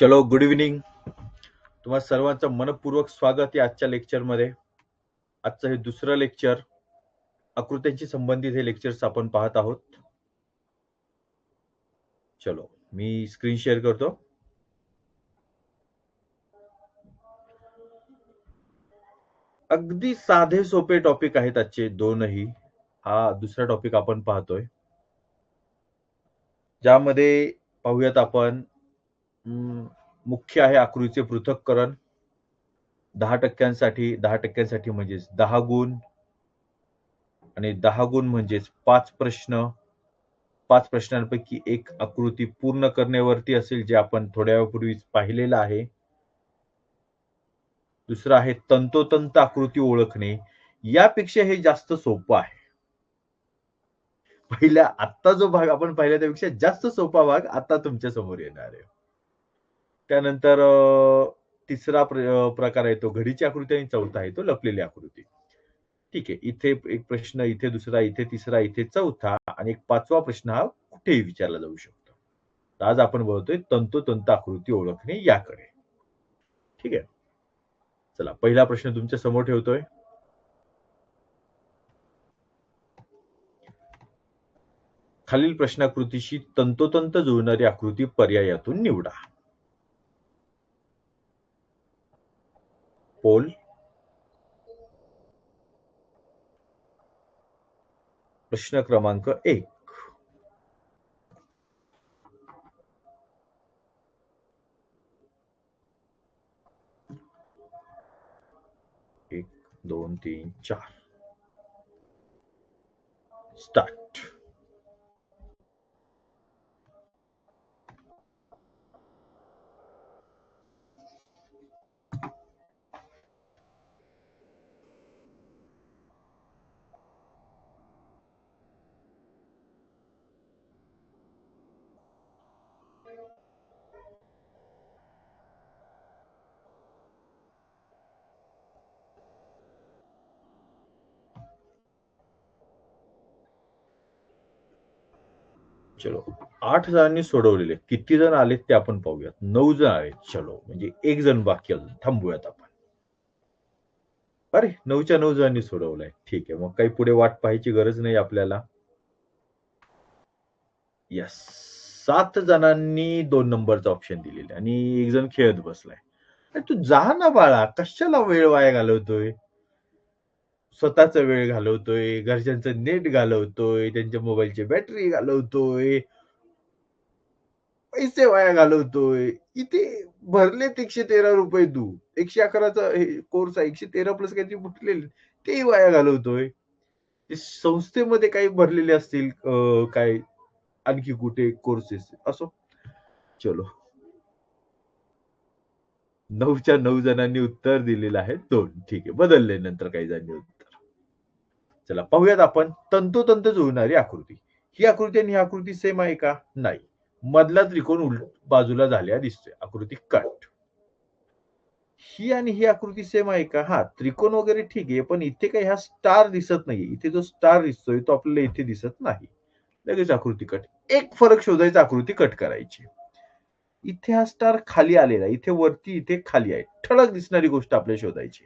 चलो good evening तुम्हा सर्वांचं मनपूर्वक स्वागत आहे आजच्या लेक्चरमध्ये आजचं हे दुसरं लेक्चर आकृत्यांशी संबंधित हे लेक्चर्स आपण पाहत आहोत. चलो मी स्क्रीन शेअर करतो. अगदी साधे सोपे टॉपिक आहेत आजचे दोनही. हा दुसरा टॉपिक आपण पाहतोय. ज्यामध्ये पाहूयात आपण मुख्य आहे आकृतीचे पृथक्करण. दहा टक्क्यांसाठी दहा टक्क्यांसाठी म्हणजेच दहा गुण. आणि दहा गुण म्हणजेच पाच प्रश्न. पाच प्रश्नांपैकी एक आकृती पूर्ण करण्यावरती असेल जे आपण थोड्या वेळापूर्वीच पाहिलेलं आहे. दुसरं आहे तंतोतंत आकृती ओळखणे. यापेक्षा हे जास्त सोपं आहे. पहिल्या आत्ता जो भाग आपण पाहिला त्यापेक्षा जास्त सोपा भाग आता तुमच्यासमोर येणार आहे. त्यानंतर तिसरा प्र- प्रकार आहे तो घडीची आकृती आणि चौथा आहे तो लपलेली आकृती. ठीक आहे इथे एक प्रश्न इथे दुसरा इथे तिसरा इथे चौथा आणि एक पाचवा प्रश्न हा कुठेही विचारला जाऊ शकतो. आज आपण बोलतोय तंतोतंत आकृती ओळखणे याकडे. ठीक आहे? चला पहिला प्रश्न तुमच्यासमोर ठेवतोय. खालील प्रश्नाकृतीशी तंतोतंत जुळणारी आकृती पर्यायातून निवडा. पोल प्रश्न क्रमांक एक. एक दोन तीन चार. स्टार्ट चलो आठ जणांनी सोडवलेले. किती जण आलेत ते आपण पाहूयात. नऊ जण आलेत. चलो म्हणजे एक जण बाकी अजून. थांबूयात आपण. अरे नऊच्या नऊ जणांनी सोडवलंय. ठीक आहे मग काही पुढे वाट पाहायची गरज नाही आपल्याला. यस सात जणांनी दोन नंबरचा ऑप्शन दिलेला आणि एक जण खेळत बसलाय. तू जा ना बाळा. कशाला वेळ वाया घालवतोय? स्वतःचा वेळ घालवतोय घरच्यांचं नेट घालवतोय त्यांच्या मोबाईलची बॅटरी घालवतोय पैसे वाया घालवतोय. इथे भरलेत एकशे तेरा रुपये तू. एकशे अकराचा कोर्स आहे एकशे तेरा प्लस काहीतरी फुटलेले तेही वाया घालवतोय. संस्थेमध्ये काही भरलेले असतील काय आणखी कुठे कोर्सेस असो. चलो. नऊच्या नऊ जणांनी उत्तर दिलेलं आहे. दोन. ठीक आहे. बदलले नंतर काही जणांनी चला पाहूयात आपण तंतोतंत जुळणारी आकृती. ही आकृती आणि ही आकृती सेम आहे का? नाही. मधला त्रिकोण उलट बाजूला झाल्या दिसतोय. आकृती कट ही आणि ही आकृती सेम आहे का? हा त्रिकोण वगैरे ठीक आहे पण इथे काही हा स्टार दिसत नाहीये. इथे जो स्टार दिसतोय तो आपल्याला इथे दिसत नाही. लगेच आकृती कट एक फरक शोधायचा आकृती कट करायची. इथे हा स्टार खाली आलेला आहे. इथे वरती इथे खाली आहे. ठळक दिसणारी गोष्ट आपल्याला शोधायची.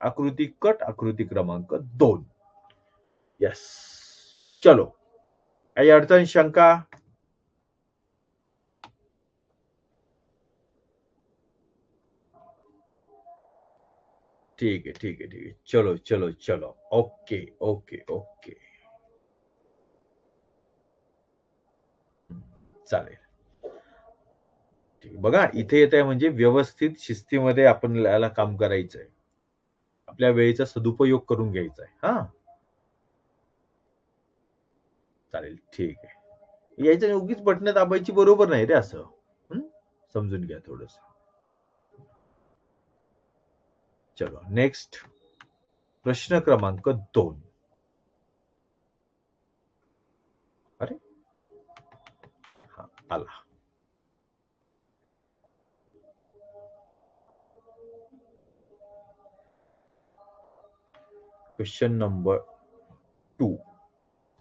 आकृती कट आकृती क्रमांक दोन. यस चलो काही अडचण शंका ठीक आहे ठीक आहे ठीक आहे चलो चलो चलो ओके ओके ओके चालेल ठीक बघा इथे येत म्हणजे व्यवस्थित शिस्तीमध्ये आपण काम करायचंय आपल्या वेळेचा सदुपयोग करून घ्यायचा आहे हा चालेल. ठीक आहे. यायचं उगीच बटणं दाबायची बरोबर नाही रे असं. समजून घ्या थोडस. चलो नेक्स्ट प्रश्न क्रमांक दोन. अरे. हा आला. Question number two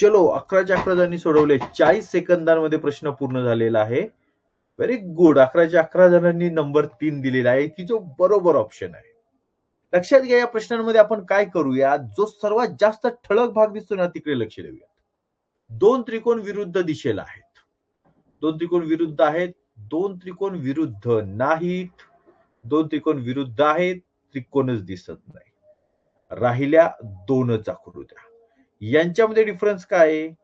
चलो अकराच्या अकरा जणांनी सोडवले. चाळीस सेकंदांमध्ये प्रश्न पूर्ण झालेला आहे. व्हेरी गुड अकराच्या अकरा जणांनी नंबर तीन दिलेला आहे. की जो बरोबर ऑप्शन आहे. लक्षात घ्या या प्रश्नांमध्ये आपण काय करूया? जो सर्वात जास्त ठळक भाग दिसतो ना तिकडे लक्ष देऊया. दोन त्रिकोण विरुद्ध दिशेला आहेत. दोन त्रिकोण विरुद्ध आहेत. दोन त्रिकोण विरुद्ध नाहीत. दोन त्रिकोण विरुद्ध आहेत. त्रिकोणच दिसत नाही. राहिल्या दोनच आकृत्या. यांच्यामध्ये डिफरन्स काय आहे?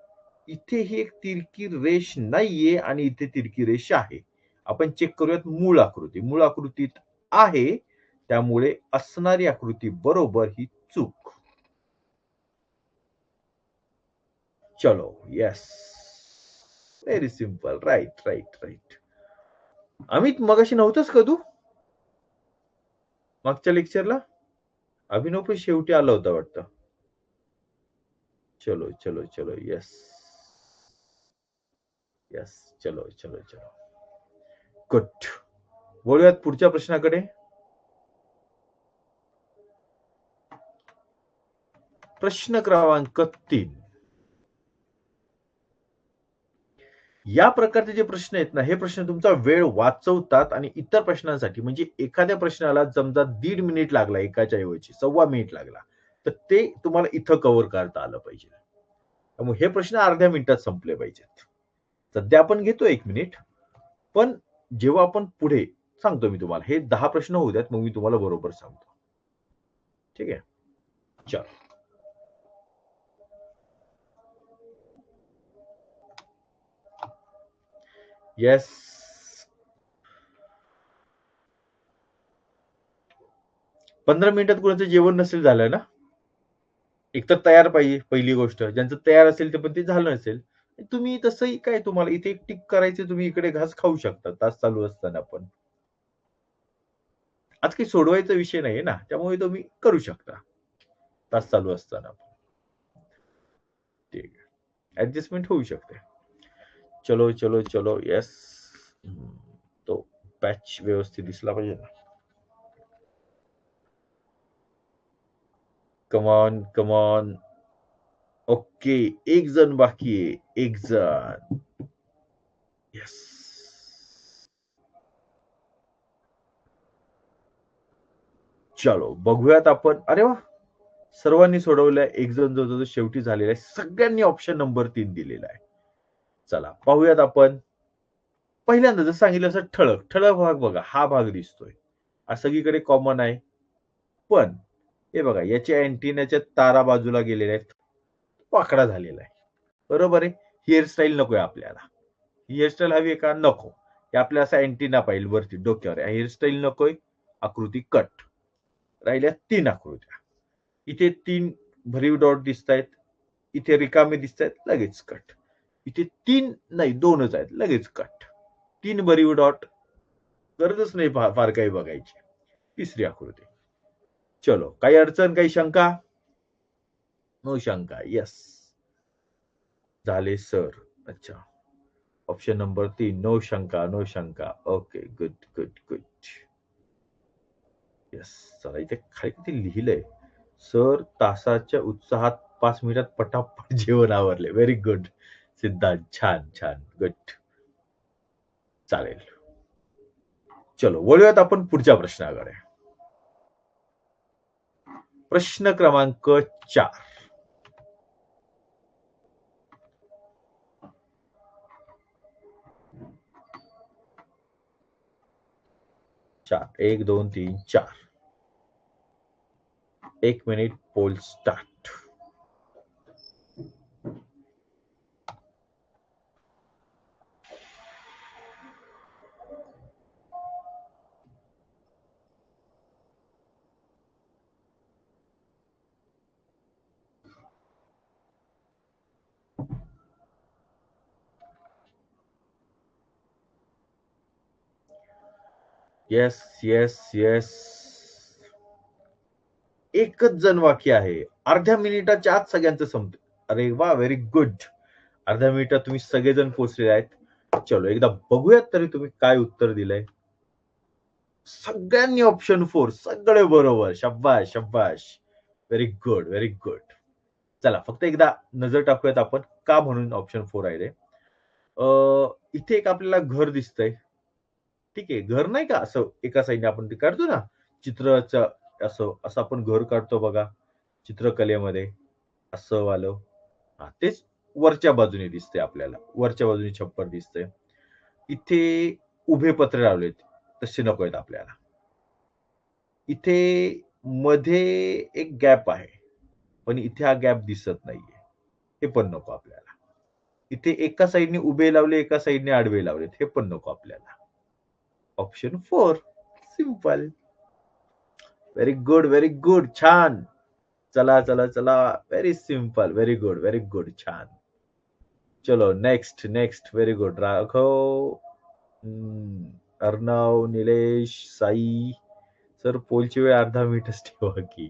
इथे ही एक तिरकी रेष नाहीये आणि इथे तिरकी रेष आहे. आपण चेक करूयात मूळ आकृती. मूळ आकृतीत आहे. त्यामुळे असणारी आकृती बरोबर ही चूक. चलो yes very simple right right right Amit मगाशी नव्हतंच का तू? मागच्या लेक्चरला अभिनव पण शेवटी आला होता वाटतं. चलो चलो चलो यस यस चलो चलो चलो. गुड बोलूयात पुढच्या प्रश्नाकडे. प्रश्न क्रमांक तीन. या प्रकारचे जे प्रश्न आहेत ना हे प्रश्न तुमचा वेळ वाचवतात आणि इतर प्रश्नांसाठी म्हणजे एखाद्या प्रश्नाला समजा दीड मिनिट लागला एकाच्या ऐवजी सव्वा मिनिट लागला. तर ते तुम्हाला इथं कव्हर करता आलं पाहिजे. त्यामुळे हे प्रश्न अर्ध्या मिनिटात संपले पाहिजेत. सध्या आपण घेतो एक मिनिट. पण जेव्हा आपण पुढे सांगतो मी तुम्हाला हे दहा प्रश्न होऊ द्यात मग मी तुम्हाला बरोबर सांगतो. ठीक आहे? चल. येस पंधरा मिनिटात कुणाचं जेवण नसेल झालं ना? एकतर तयार पाहिजे पहिली गोष्ट. ज्यांचं तयार असेल ते पण ते झालं नसेल. तुम्ही तसंही काय तुम्हाला इथे एक टिक करायचे तुम्ही इकडे घास खाऊ शकता. तास चालू असताना पण. आज काही सोडवायचा विषय नाही ना. त्यामुळे तुम्ही करू शकता. तास चालू असताना ठीक आहे. ऍडजस्टमेंट होऊ शकते. चलो चलो चलो. येस तो पॅच व्यवस्थित दिसला पाहिजे ना. कमॉन कमॉन ओके एक जण बाकी आहे. एक जण. यस चलो बघूयात आपण. अरे वा. सर्वांनी सोडवलंय एक जण जो जो शेवटी झालेला आहे सगळ्यांनी ऑप्शन नंबर तीन दिलेला आहे. चला पाहूयात आपण. पहिल्यांदा जर सांगितलं असं ठळक ठळक भाग बघा हा भाग दिसतोय. हा सगळीकडे कॉमन आहे. पण हे बघा याच्या अँटिनाच्या तारा बाजूला गेलेल्या आहेत. वाकडा झालेला आहे. बरोबर आहे? हेअरस्टाईल नको आहे आपल्याला. ही हेअरस्टाईल हवी आहे का? नको. हे आपल्या असा अँटिना पाहिजे वरती डोक्यावर. हेअरस्टाईल नकोय आकृती कट राहिल्या तीन आकृत्या. इथे तीन भरीव डॉट दिसत आहेत इथे रिकामे दिसत आहेत लगेच कट इथे तीन नाही दोनच आहेत लगेच कट तीन भरीव डॉट गरजच नाही फार काही बघायची. तिसरी आकृती. चलो काही अडचण काही शंका? नो शंका यस झाले सर अच्छा. ऑप्शन नंबर तीन नो शंका नो शंका. Okay good good good yes चला इथे खाली किती लिहिलंय? सर तासाच्या उत्साहात पाच मिनिटात पटापट जेवण आवरले. व्हेरी गुड सिद्धांत छान छान. गुड चालेल. चलो वळूयात आपण पुढच्या प्रश्नाकडे. प्रश्न क्रमांक चार. चार. एक दोन तीन चार. एक minute poll start yes yes yes एकच जण वाक्य आहे. अर्ध्या मिनिटाच्या आत सगळ्यांचं संपत अरे वा व्हेरी गुड अर्ध्या मिनिटात तुम्ही सगळेजण पोचले आहेत. चलो एकदा बघूयात तरी तुम्ही काय उत्तर दिलंय. सगळ्यांनी ऑप्शन फोर सगळे बरोबर. शब्बाश शब्बाश व्हेरी गुड व्हेरी गुड चला फक्त एकदा नजर टाकूयात आपण. का म्हणून ऑप्शन फोर आहे रे? अं, इथे एक आपल्याला घर दिसतंय. ठीक आहे घर नाही का असं एका साईडने आपण ते काढतो ना चित्राचं असं असं आपण घर काढतो बघा चित्रकलेमध्ये असं वालं. हा तेच वरच्या बाजूने दिसते आपल्याला वरच्या बाजूने छप्पर दिसते इथे उभे पत्रे लावलेत तसे नको आहेत आपल्याला. इथे मध्ये एक गॅप आहे पण इथे हा गॅप दिसत नाहीये हे पण नको आपल्याला. इथे एका साईडने उभे लावले एका साईडने आडवे लावलेत हे पण नको आपल्याला. Option four simple very good very good छान चला चला चला very simple very good very good छान चलो next next very good Raghav Arnav Nilesh Sai sir पोलची वेळ अर्धा मिनिटच ठेवा की.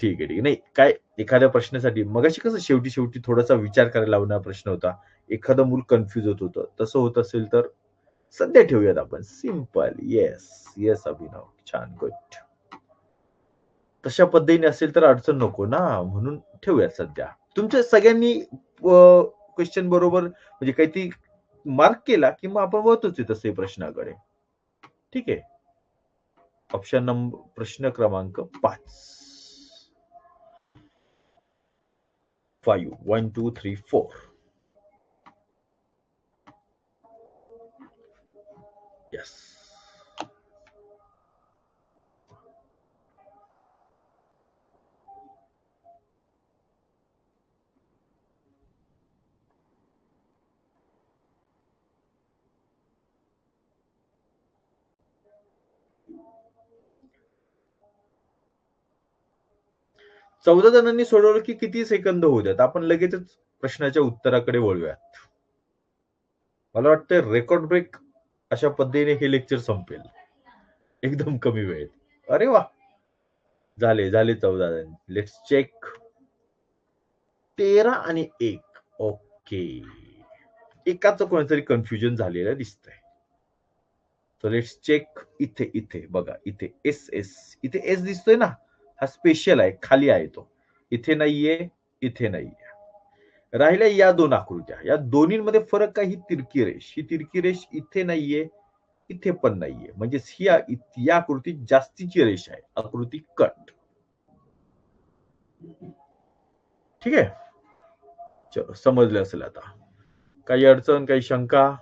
ठीक आहे ठीक आहे. नाही काय एखाद्या प्रश्नासाठी मगाशी कसं शेवटी शेवटी थोडासा विचार करायला लावणारा प्रश्न होता. एखादं मूल कन्फ्युज होत होतं. तसं होत असेल तर? सध्या ठेवूयात आपण. Simple yes yes Abhinav. छान. गुड तशा पद्धतीने असेल तर अडचण नको ना. म्हणून ठेवूयात सध्या. तुमच्या सगळ्यांनी क्वेश्चन बरोबर म्हणजे काहीतरी मार्क केला की मग आपण वळतोच आहे तसे प्रश्नाकडे. ठीक आहे? ऑप्शन नंबर प्रश्न क्रमांक पाच. Five one two three four Yes. चौदा जणांनी सोडवलं की किती सेकंद होऊ द्यात आपण लगेचच प्रश्नाच्या उत्तराकडे वळूयात मला वाटतं रेकॉर्ड ब्रेक अशा पद्धतीने हे लेक्चर संपेल. एकदम कमी वेळेत. अरे वा! झाले झाले चौदा जण. लेट्स चेक तेरा आणि एक. ओके एकाच कोणातरी कन्फ्युजन झालेलं दिसतंय. सो लेट्स चेक इथे इथे. बघा इथे एस एस इथे एस दिसतोय ना. हा स्पेशल आहे खाली आहे तो. इथे नाहीये इथे नाहीये. राहिल्या या दोन आकृत्या. या दोन्हीमध्ये फरक काय? ही तिरकी रेष. ही तिरकी रेष इथे नाहीये इथे पण नाहीये. म्हणजेच ही या आकृतीत जास्तीची रेष आहे. आकृती कट. ठीक आहे? चलो समजलं असेल आता. काही अडचण काही शंका?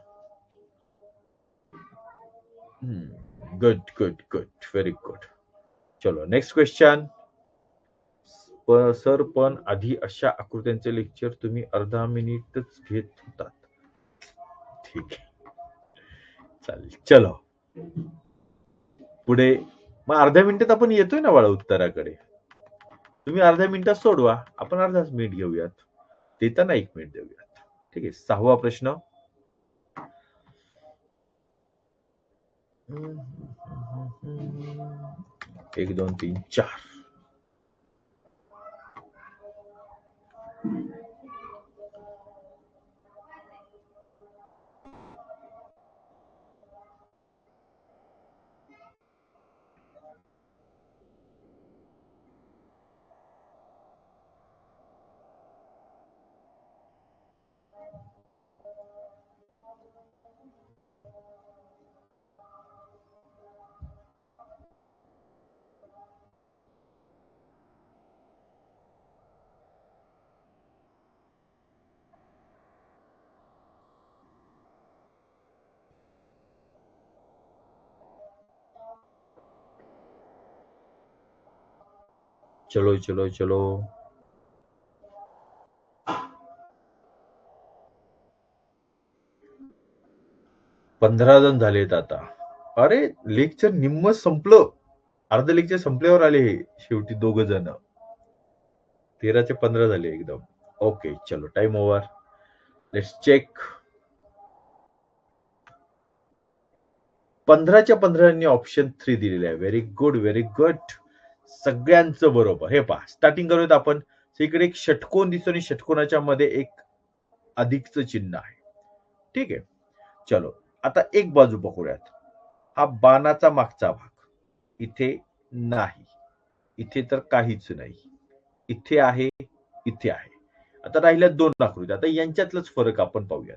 Good good good very good चलो नेक्स्ट क्वेश्चन सर पण आधी अशा आकृत्यांचे लेक्चर तुम्ही अर्धा मिनिटच घेत होतात. ठीक आहे. चालेल. चलो. पुढे मग अर्ध्या मिनिटात आपण येतोय ना बाळा उत्तराकडे. तुम्ही अर्ध्या मिनिटात सोडवा. आपण अर्धाच मिनिट घेऊयात. देताना एक मिनिट देऊयात. ठीक आहे. सहावा प्रश्न. एक दोन तीन चार. Thank you. चलो चलो चलो। पंधरा जण झालेत आता. अरे लेक्चर निम्म संपलं. अर्ध लेक्चर संपल्यावर आले हे शेवटी दोघ जण. तेराचे पंधरा झाले एकदम. ओके चलो टाइम ओव्हर लेट्स चेक पंधराच्या पंधरांनी ऑप्शन थ्री दिलेले आहे. व्हेरी गुड व्हेरी गुड सगळ्यांचं बरोबर. हे पहा स्टार्टिंग करूयात आपण. इकडे एक षटकोन दिसतो आणि षटकोनाच्या मध्ये एक अधिकचं चिन्ह आहे. ठीक आहे? चलो आता एक बाजू पकडूयात हा बाणाचा मागचा भाग. इथे नाही. इथे तर काहीच नाही. इथे आहे इथे आहे. आता राहिल्या दोन आकृती आता यांच्यातलंच फरक आपण पाहूयात.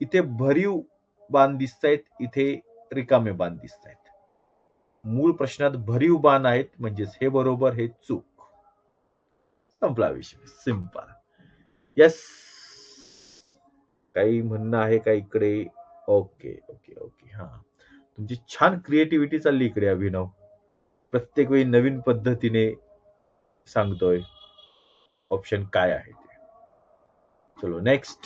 इथे भरीव बाण दिसत आहेत इथे रिकामे बाण दिसत आहेत मूळ प्रश्नात भरीव बाण आहेत म्हणजेच हे बरोबर हे चूक. संपला विषय. सिंपल यस काही म्हणणं आहे का इकडे? ओके ओके ओके हा. तुमची छान क्रिएटिव्हिटी चालली इकडे अभिनव. प्रत्येक वेळी नवीन पद्धतीने सांगतोय. ऑप्शन काय आहे ते? चलो नेक्स्ट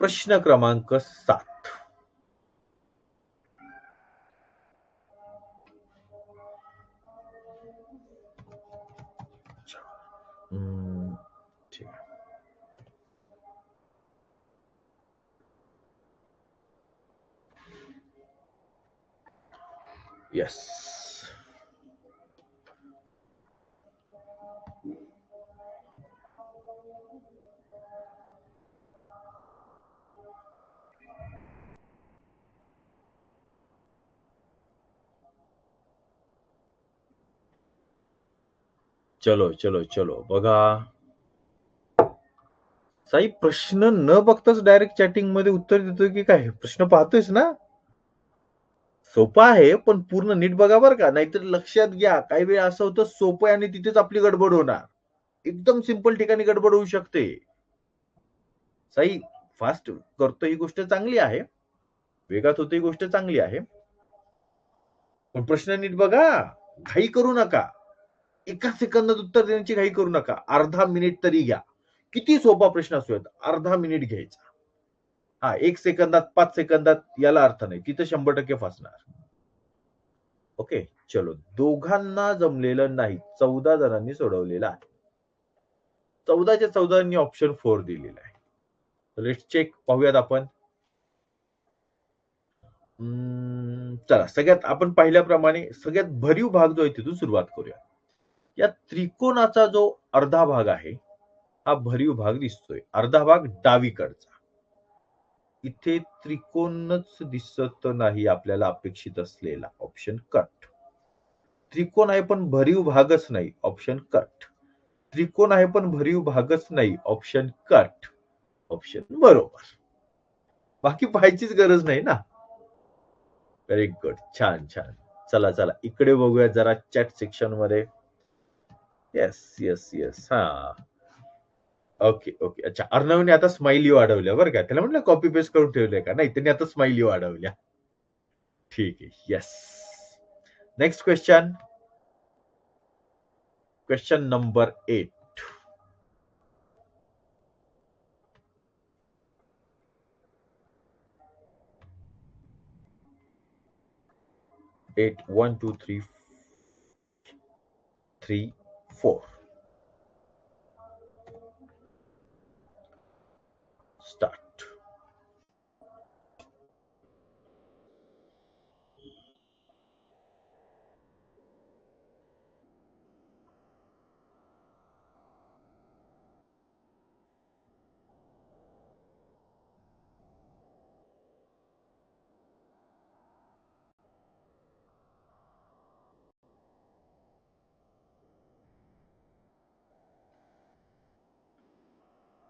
प्रश्न क्रमांक सात हम्म, चलो चलो चलो. बघा. साई प्रश्न न बघताच डायरेक्ट चॅटिंगमध्ये उत्तर देतोय की काय? प्रश्न पाहतोयस ना? सोपा आहे पण पूर्ण नीट बघा बरं का. नाहीतर लक्षात घ्या काही वेळ असं होतं सोपं आहे आणि तिथेच आपली गडबड होणार. एकदम सिंपल ठिकाणी गडबड होऊ शकते. साई फास्ट करतो ही गोष्ट चांगली आहे. वेगात होते ही गोष्ट चांगली आहे. पण प्रश्न नीट बघा. घाई करू नका. एका सेकंदात उत्तर देण्याची घाई करू नका. अर्धा मिनिट तरी घ्या. किती सोपा प्रश्न असू अर्धा मिनिट घ्यायचा. हा एक सेकंदात पाच सेकंदात याला अर्थ नाही. तिथं शंभर टक्के फासणार. ओके चलो. दोघांना जमलेलं नाही. चौदा जणांनी सोडवलेलं आहे. चौदाच्या चौदांनी ऑप्शन फोर दिलेला आहे. लेट चेक पाहूयात आपण. हम्म, चला. सगळ्यात आपण पाहिल्याप्रमाणे सगळ्यात भरीव भाग जो आहे तिथून सुरुवात करूया या त्रिकोणाचा जो अर्धा भाग आहे हा भरीव भाग दिसतोय. अर्धा भाग डावीकडचा. इथे त्रिकोणच दिसत नाही आपल्याला अपेक्षित असलेला. ऑप्शन कट त्रिकोण आहे पण भरीव भागच नाही. ऑप्शन कट त्रिकोण आहे पण भरीव भागच नाही. ऑप्शन कट ऑप्शन बरोबर. बाकी पाहायचीच गरज नाही ना? व्हेरी गुड छान छान. चला चला. इकडे बघूया जरा चॅट सेक्शनमध्ये. येस येस येस हा ओके ओके अच्छा अर्णवने आता स्माइली वाढवल्या. बरं का, त्याला म्हटलं कॉपी पेस्ट करून ठेवलंय का? नाही, त्यांनी आता स्माइली वाढवल्या. ठीक आहे. Yes next question question number eight eight, one, two three three. forth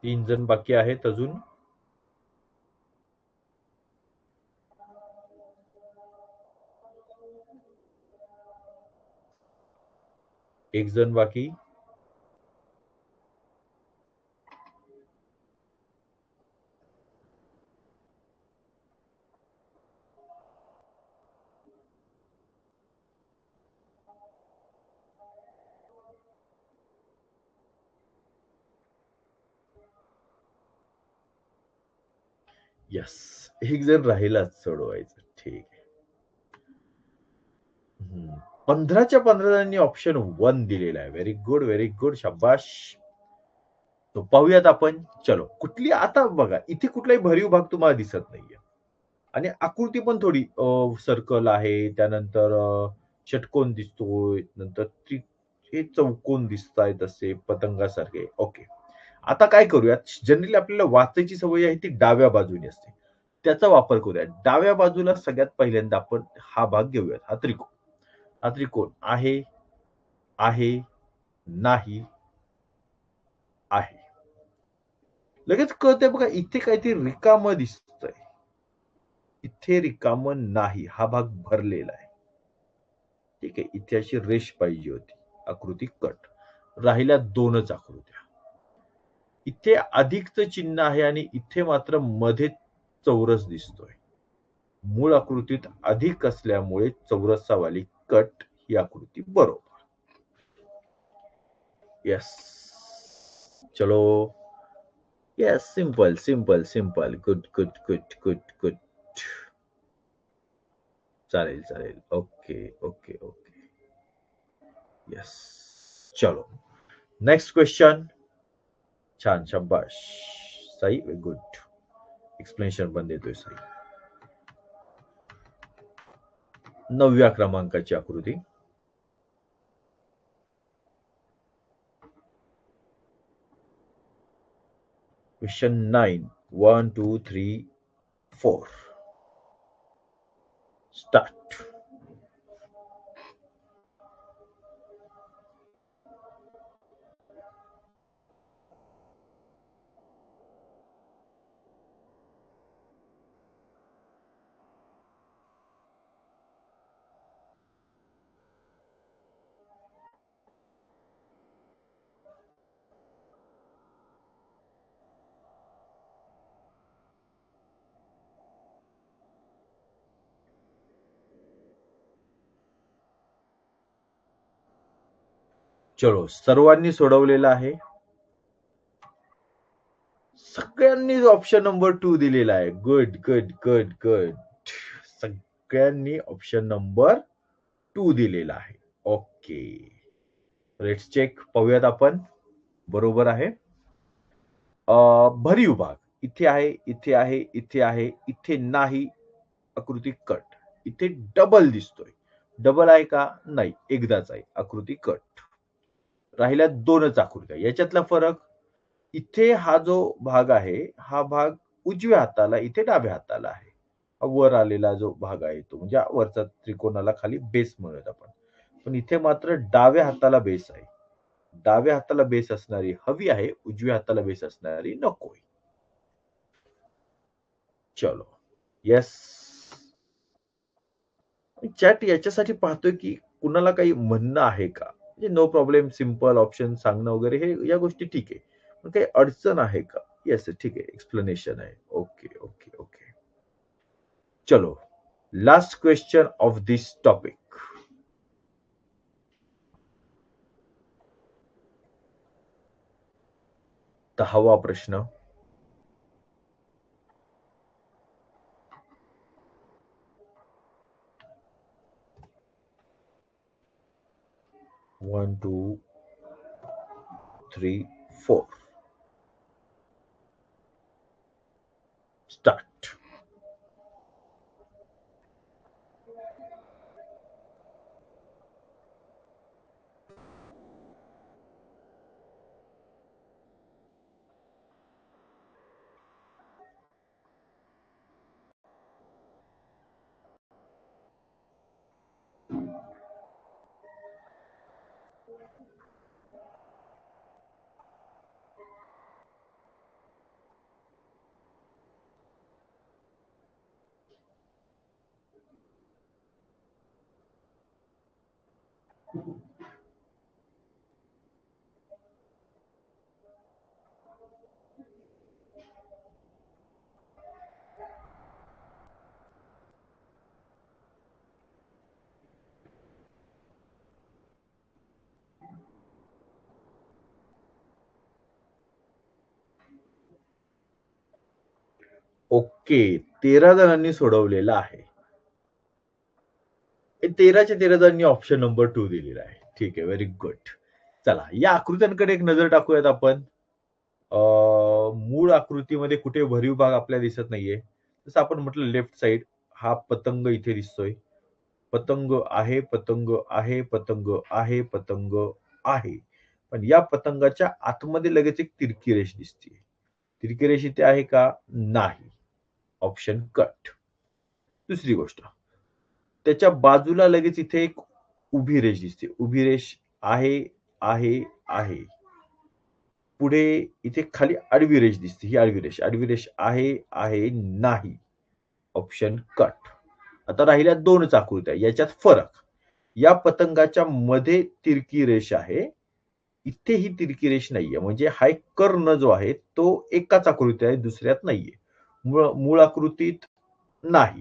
तीन जन बाकी आहेत अजून. एक जन बाकी. यस एक जण राहिलाच सोडवायचं. ठीक आहे. पंधराच्या पंधरा जणांनी ऑप्शन वन दिलेला आहे. व्हेरी गुड व्हेरी गुड शाबाश. तो पाहूयात आपण. चलो. कुठली आता बघा इथे कुठलाही भरीव भाग तुम्हाला दिसत नाहीये. आणि आकृती पण थोडी सर्कल आहे. त्यानंतर षटकोन दिसतोय. नंतर हे चौकोन दिसत आहेत असे पतंगासारखे. ओके आता काय करूयात? जनरली आपल्याला वाचायची सवय आहे ती डाव्या बाजूने असते. त्याचा वापर करूया डाव्या बाजूला सगळ्यात पहिल्यांदा आपण हा भाग घेऊयात. हा त्रिकोण. हा त्रिकोण आहे आहे नाही आहे. लगेच कळतंय बघा इथे काहीतरी रिकाम दिसतंय. इथे रिकाम नाही. हा भाग भरलेला आहे. ठीक आहे. इथे अशी रेष पाहिजे होती. आकृती कट. राहिल्या दोनच आकृती. इथे अधिकचं चिन्ह आहे आणि इथे मात्रमध्ये चौरस दिसतोय. मूळ आकृतीत अधिक असल्यामुळे चौरसावाली कट ही आकृती बरोबर. यस चलो. Yes simple simple simple good good good good good चालेल चालेल. ओके ओके ओके यस चलो. नेक्स्ट क्वेश्चन छान शब्बाश साई गुड एक्सप्लेनेशन पण देतोय साई नवव्या क्रमांकाची आकृती. Question nine one two three four start चलो सर्वांनी सोडवलेलं आहे. सगळ्यांनी ऑप्शन नंबर टू दिलेला आहे. गुड गुड गुड गुड सगळ्यांनी ऑप्शन नंबर टू दिलेला आहे. ओके लेट्स चेक पाहूयात आपण. बरोबर आहे. भरीव भाग इथे आहे इथे आहे इथे आहे इथे नाही. आकृती कट इथे डबल दिसतोय. डबल आहे का? नाही. एकदाच आहे. आकृती कट राहिल्या दोनच आकृत्या. याच्यातला फरक इथे हा जो भाग आहे हा भाग उजव्या हाताला इथे डाव्या हाताला आहे. वर आलेला जो भाग आहे तो म्हणजे वरचा त्रिकोणाला खाली बेस म्हणूयात आपण. पण इथे मात्र डाव्या हाताला बेस आहे. डाव्या हाताला बेस असणारी हवी आहे उजव्या हाताला बेस असणारी नकोय चलो. येस चॅट याच्यासाठी पाहतोय की कुणाला काही म्हणणं आहे का? म्हणजे नो प्रॉब्लेम सिम्पल ऑप्शन सांगणं वगैरे हे या गोष्टी ठीक आहे. पण काही अडचण आहे का? येस ठीक आहे. एक्सप्लेनेशन आहे. ओके ओके ओके चलो. Last question of this topic दहावा प्रश्न. One two three four okay तेरा जणांनी सोडवलेलं आहे. तेराच्या तेरा जणांनी ऑप्शन नंबर टू दिलेला आहे. ठीक आहे व्हेरी गुड चला या आकृत्यांकडे एक नजर टाकूयात आपण. मूळ आकृतीमध्ये कुठे भरीव भाग आपल्याला दिसत नाहीये. जसं आपण म्हटलं लेफ्ट साइड हा पतंग इथे दिसतोय. पतंग आहे पतंग आहे पतंग आहे पतंग आहे. पण या पतंगाच्या आतमध्ये लगेच एक तिरकी रेष दिसते तिरकी रेष इथे आहे का? नाही. ऑप्शन कट दुसरी गोष्ट. त्याच्या बाजूला लगेच इथे एक उभी रेष दिसते. उभी रेष आहे आहे आहे. पुढे इथे खाली आडवी रेष दिसते. ही आडवी रेष. आडवी रेष आहे आहे नाही. ऑप्शन कट आता राहिल्या दोनच आकृत्या याच्यात फरक. या पतंगाच्या मध्ये तिरकी रेष आहे. इथे ही तिरकी रेष नाहीये. म्हणजे हा एक कर्ण जो आहे तो एकाच आकृती आहे दुसऱ्यात नाहीये. मूळ मूळ आकृतीत नाही.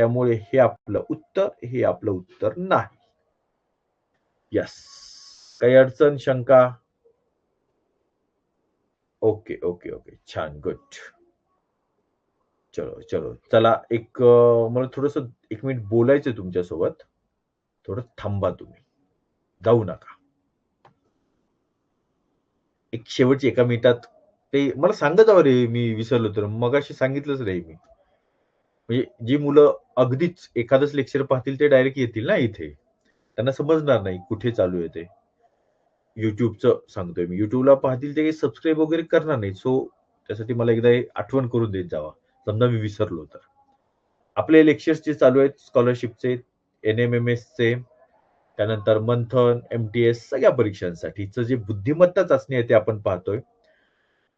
त्यामुळे हे आपलं उत्तर हे आपलं उत्तर नाही. यस काही अडचण शंका? ओके ओके ओके छान गुड चलो चलो. चला एक मला थोडस एक मिनिट बोलायचं तुमच्यासोबत. थोडं थांबा तुम्ही. जाऊ नका. एक शेवटची एका मिनिटात ते मला सांगत जावं रे मी विसरलो तर. मग अशी सांगितलंच रे मी. म्हणजे जी मुलं अगदीच एखादंच लेक्चर पाहतील ते डायरेक्ट येतील ना इथे. त्यांना समजणार नाही कुठे चालू आहे ते. युट्यूबचं सांगतोय मी. युट्यूबला पाहतील ते सबस्क्राईब वगैरे करणार नाही सो त्यासाठी मला एकदा आठवण करून देत जावा. समजा मी विसरलो तर. आपले लेक्चर्स जे चालू आहेत स्कॉलरशिपचे एन एम एम एसचे त्यानंतर मंथन एम टी एस सगळ्या परीक्षांसाठीचं जे बुद्धिमत्ता चाचणी आहे ते आपण पाहतोय.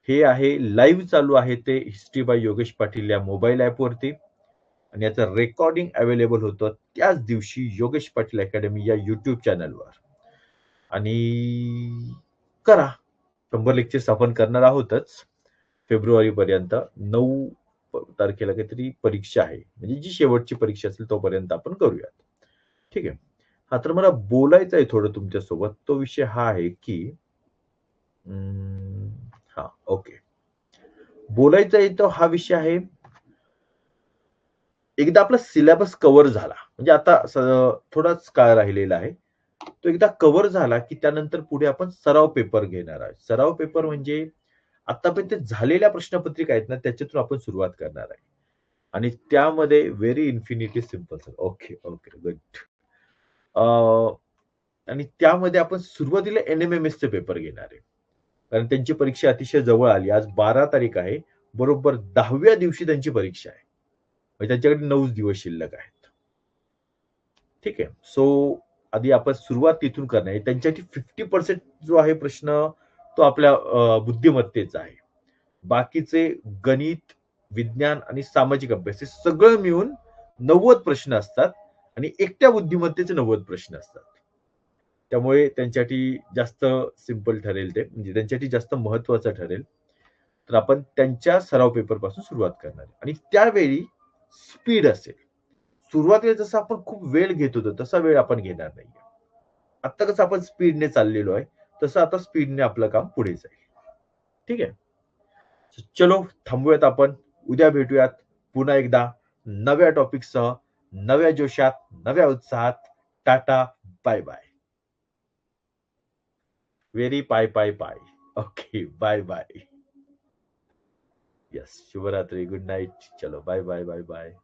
हे आहे लाईव्ह चालू आहे ते हिस्ट्री बाय योगेश पाटील या मोबाईल ॲपवरती आणि याचं रेकॉर्डिंग अवेलेबल होतं त्याच दिवशी योगेश पाटील अकॅडमी या युट्यूब चॅनलवर आणि करा. शंभर लेक्चर्स आपण करणार आहोतच. फेब्रुवारीपर्यंत नऊ तारखेला काहीतरी परीक्षा आहे. म्हणजे जी शेवटची परीक्षा असेल तोपर्यंत आपण करूयात. ठीक आहे. हा तर मला बोलायचं आहे थोडं तुमच्यासोबत. तो विषय हा आहे की हा ओके बोलायचा आहे तो हा विषय आहे एकदा आपला सिलेबस कव्हर झाला म्हणजे आता थोडाच काळ राहिलेला आहे. तो एकदा कव्हर झाला की त्यानंतर पुढे आपण सराव पेपर घेणार आहे सराव पेपर म्हणजे आतापर्यंत झालेल्या प्रश्नपत्रिका आहेत ना त्याच्यातून आपण सुरुवात करणार आहे. आणि त्यामध्ये very infinity simple sir okay okay good आणि त्यामध्ये आपण सुरुवातीला एन एम एम एसचे पेपर घेणार आहे. कारण त्यांची परीक्षा अतिशय जवळ आली. आज बारा तारीख आहे. बरोबर दहाव्या दिवशी त्यांची परीक्षा आहे. म्हणजे त्यांच्याकडे नऊच दिवस शिल्लक आहेत. ठीक आहे. सो आधी आपण सुरुवात तिथून करणार. त्यांच्यासाठी फिफ्टी पर्सेंट जो आहे प्रश्न तो आपल्या बुद्धिमत्तेचा आहे. बाकीचे गणित विज्ञान आणि सामाजिक अभ्यास हे सगळं मिळून नव्वद प्रश्न असतात आणि एकट्या बुद्धिमत्तेचे नव्वद प्रश्न असतात. त्यामुळे त्यांच्यासाठी जास्त सिंपल ठरेल ते. म्हणजे त्यांच्यासाठी जास्त महत्वाचं ठरेल. तर आपण त्यांच्या सराव पेपरपासून सुरुवात करणार आणि त्यावेळी स्पीड असेल. सुरुवातीला जसं आपण खूप वेळ घेत होतो तसा वेळ आपण घेणार नाही आता कसं आपण स्पीडने चाललेलो आहे तसं आता स्पीडने आपलं काम पुढे जाईल. ठीक आहे? चलो थांबूयात आपण. उद्या भेटूयात. पुन्हा एकदा नव्या टॉपिकसह नव्या जोशात नव्या उत्साहात. Tata bye bye. Very pie pie pie okay bye bye yes शुभरात्री गुड नाईट चलो बाय बाय बाय बाय